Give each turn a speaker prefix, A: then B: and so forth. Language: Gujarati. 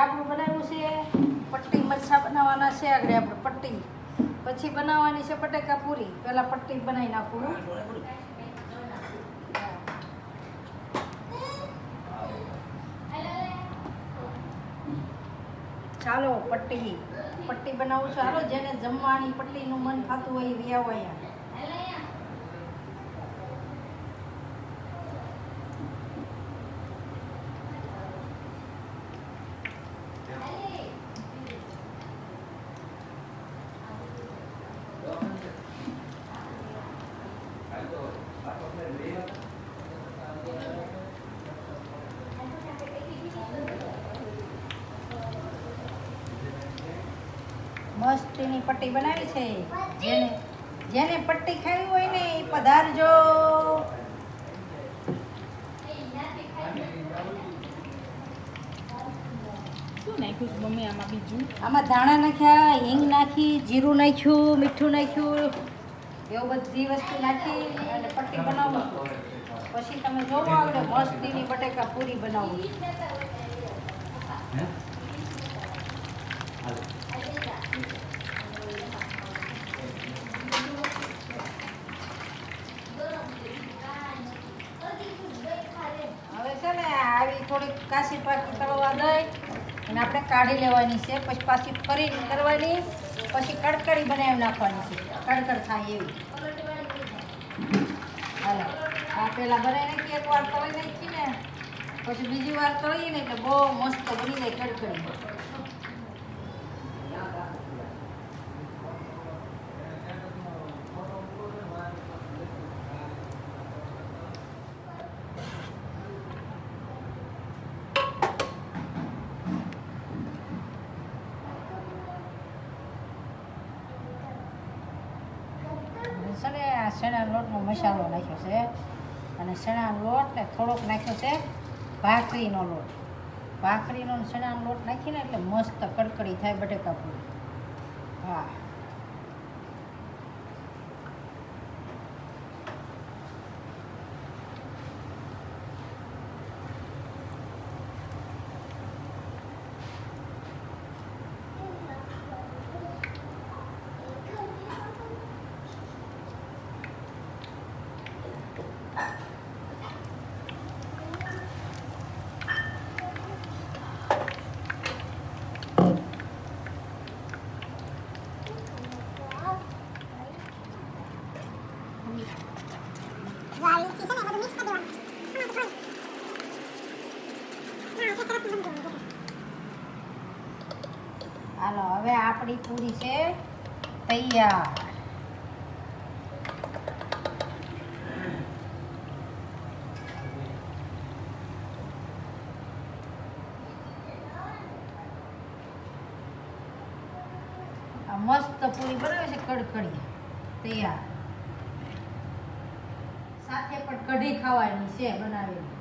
A: આપણું બનાવ્યું છે, પટ્ટી મરચાં બનાવવાના છે, આગળ આપણે પટ્ટી. પછી બનાવવાની છે બટેકા પૂરી. પહેલાં પટ્ટી બનાવી નાખું ચાલો, પટ્ટી. પટ્ટી બનાવું છું. હાલો, જેને જમવાની પટ્ટીનું મન થતું હોય એ વ્યાવો મસ્તીની પટ્ટી બનાવી છે. જેને જેને પટ્ટી ખાવી હોય ને એ પધારજો.
B: આમાં બીજું?
A: આમાં ધાણા નાખ્યા હિંગ નાખી જીરું નાખ્યું મીઠું નાખ્યું. એવું બધી વસ્તુ નાખી અને પટ્ટી બનાવું. પછી તમે જોવો આવડે મસ્તીની બટેકા પૂરી બનાવું. હવે છે ને આવી થોડીક કાશી પાકી તળવા દઈ. અને આપણે કાઢી લેવાની છે, પછી પાછી ફરી કરવાની, પછી કડકડી બનાવી નાખવાની છે. કડકડ થાય એવી. હાલો. આ પેલા બનાવી નાખી એક વાર તળી નાખી ને, પછી બીજી વાર તળીએ ને એટલે બહુ મસ્ત બની જાય કડકડી અને છે ને આ શેણા લોટનો મસાલો નાખ્યો છે. અને ચણા લોટ ને થોડોક નાખ્યો છે ભાખરીનો લોટ. ભાખરીનો ને લોટ નાખીને એટલે મસ્ત કડકડી થાય બટેકા પૂરી. હા. હાલો હવે આપણી પૂરી છે તૈયાર. મસ્ત પૂરી બનાવે છે કડકડી તૈયાર. સાથે પણ કઢી ખાવાની છે બનાવેલી.